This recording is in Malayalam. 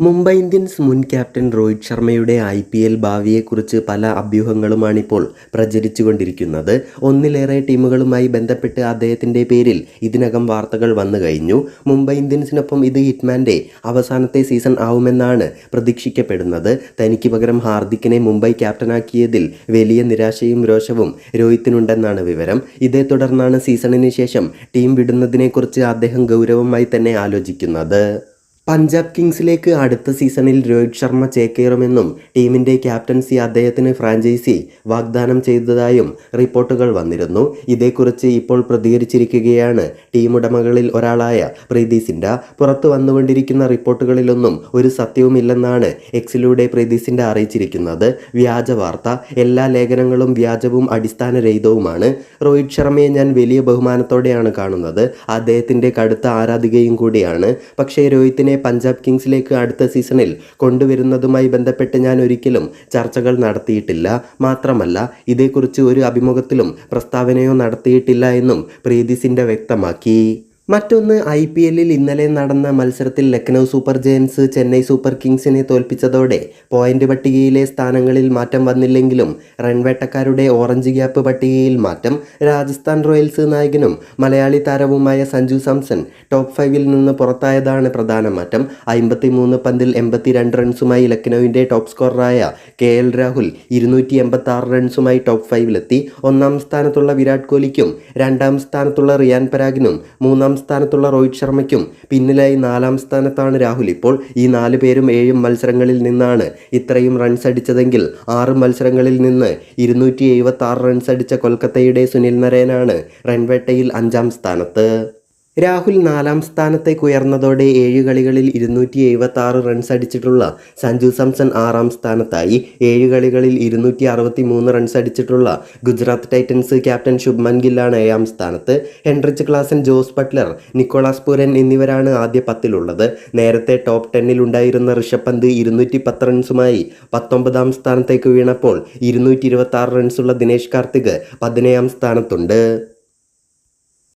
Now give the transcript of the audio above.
മുംബൈ ഇന്ത്യൻസ് മുൻ ക്യാപ്റ്റൻ രോഹിത് ശർമ്മയുടെ ഐ പി എൽ ഭാവിയെക്കുറിച്ച് പല അഭ്യൂഹങ്ങളുമാണിപ്പോൾ പ്രചരിച്ചുകൊണ്ടിരിക്കുന്നത്. ഒന്നിലേറെ ടീമുകളുമായി ബന്ധപ്പെട്ട് അദ്ദേഹത്തിന്റെ പേരിൽ ഇതിനകം വാർത്തകൾ വന്നു കഴിഞ്ഞു. മുംബൈ ഇന്ത്യൻസിനൊപ്പം ഇത് ഹിറ്റ്മാന്റെ അവസാനത്തെ സീസൺ ആവുമെന്നാണ് പ്രതീക്ഷിക്കപ്പെടുന്നത്. തനിക്ക് പകരം ഹാർദിക്കിനെ മുംബൈ ക്യാപ്റ്റനാക്കിയതിൽ വലിയ നിരാശയും രോഷവും രോഹിത്തിനുണ്ടെന്നാണ് വിവരം. ഇതേ തുടർന്നാണ് സീസണിന് ശേഷം ടീം വിടുന്നതിനെക്കുറിച്ച് അദ്ദേഹം ഗൗരവമായി തന്നെ ആലോചിക്കുന്നത്. പഞ്ചാബ് കിങ്സിലേക്ക് അടുത്ത സീസണിൽ രോഹിത് ശർമ്മ ചേക്കേറുമെന്നും ടീമിന്റെ ക്യാപ്റ്റൻസി അദ്ദേഹത്തിന് ഫ്രാഞ്ചൈസി വാഗ്ദാനം ചെയ്തതായും റിപ്പോർട്ടുകൾ വന്നിരുന്നു. ഇതേക്കുറിച്ച് ഇപ്പോൾ പ്രതികരിച്ചിരിക്കുകയാണ് ടീമുടമകളിൽ ഒരാളായ പ്രീതി സിൻഡ. പുറത്തു വന്നുകൊണ്ടിരിക്കുന്ന റിപ്പോർട്ടുകളിലൊന്നും ഒരു സത്യവുമില്ലെന്നാണ് എക്സിലൂടെ പ്രീതി സിൻഡ അറിയിച്ചിരിക്കുന്നത്. വ്യാജ വാർത്ത എല്ലാ ലേഖനങ്ങളും വ്യാജവും അടിസ്ഥാനരഹിതവുമാണ്. രോഹിത് ശർമ്മയെ ഞാൻ വലിയ ബഹുമാനത്തോടെയാണ് കാണുന്നത്. അദ്ദേഹത്തിന്റെ കടുത്ത ആരാധികയും കൂടിയാണ്. പക്ഷേ രോഹിത്തിനെ പഞ്ചാബ് കിങ്സിലേക്ക് അടുത്ത സീസണിൽ കൊണ്ടുവരുന്നതുമായി ബന്ധപ്പെട്ട് ഞാൻ ഒരിക്കലും ചർച്ചകൾ നടത്തിയിട്ടില്ല. മാത്രമല്ല ഇതേക്കുറിച്ച് ഒരു അഭിമുഖത്തിലും പ്രസ്താവനയോ നടത്തിയിട്ടില്ല എന്നും പ്രീതി സിൻഡ വ്യക്തമാക്കി. മറ്റൊന്ന് ഐ പി എല്ലിൽ ഇന്നലെ നടന്ന മത്സരത്തിൽ Lucknow super giants Chennai super കിങ്സിനെ തോൽപ്പിച്ചതോടെ പോയിന്റ് പട്ടികയിലെ സ്ഥാനങ്ങളിൽ മാറ്റം വന്നില്ലെങ്കിലും റൺവേട്ടക്കാരുടെ ഓറഞ്ച് ഗ്യാപ്പ് പട്ടികയിൽ മാറ്റം. രാജസ്ഥാൻ റോയൽസ് നായകനും മലയാളി താരവുമായ സഞ്ജു സാംസൺ ടോപ്പ് ഫൈവിൽ നിന്ന് പുറത്തായതാണ് പ്രധാന മാറ്റം. അമ്പത്തി മൂന്ന് പന്തിൽ എൺപത്തിരണ്ട് റൺസുമായി ലക്നൌവിന്റെ ടോപ്പ് സ്കോററായ കെ എൽ രാഹുൽ ഇരുന്നൂറ്റി എൺപത്തി ആറ് റൺസുമായി ടോപ്പ് ഫൈവിലെത്തി. ഒന്നാം സ്ഥാനത്തുള്ള വിരാട് കോഹ്ലിക്കും രണ്ടാം സ്ഥാനത്തുള്ള റിയാൻ പരാഗിനും മൂന്നാം സ്ഥാനത്തുള്ള രോഹിത് ശർമ്മയ്ക്കും പിന്നിലായി നാലാം സ്ഥാനത്താണ് രാഹുൽ. ഇപ്പോൾ ഈ നാല് പേരും ഏഴും മത്സരങ്ങളിൽ നിന്നാണ് ഇത്രയും റൺസ് അടിച്ചതെങ്കിൽ ആറ് മത്സരങ്ങളിൽ നിന്ന് ഇരുന്നൂറ്റി എഴുപത്തി ആറ് റൺസ് അടിച്ച കൊൽക്കത്തയുടെ സുനിൽ നരേനാണ് റൺവേട്ടയിൽ അഞ്ചാം സ്ഥാനത്ത്. രാഹുൽ നാലാം സ്ഥാനത്തേക്ക് ഉയർന്നതോടെ ഏഴ് കളികളിൽ ഇരുന്നൂറ്റി എഴുപത്തി ആറ് റൺസ് അടിച്ചിട്ടുള്ള സഞ്ജു സാംസൺ ആറാം സ്ഥാനത്തായി. ഏഴ് കളികളിൽ ഇരുന്നൂറ്റി അറുപത്തി മൂന്ന് റൺസ് അടിച്ചിട്ടുള്ള ഗുജറാത്ത് ടൈറ്റൻസ് ക്യാപ്റ്റൻ ശുഭ്മൻ ഗില്ലാണ് ഏഴാം സ്ഥാനത്ത്. Heinrich Klaasen Jos Buttler Nicholas Pooran എന്നിവരാണ് ആദ്യ പത്തിലുള്ളത്. നേരത്തെ ടോപ്പ് ടെന്നിൽ ഉണ്ടായിരുന്ന ഋഷഭ് പന്ത് ഇരുന്നൂറ്റി പത്ത് റൺസുമായി പത്തൊമ്പതാം സ്ഥാനത്തേക്ക് വീണപ്പോൾ ഇരുന്നൂറ്റി ഇരുപത്തി ആറ് റൺസുള്ള ദിനേശ് കാർത്തിക് പതിനേഴാം സ്ഥാനത്തുണ്ട്.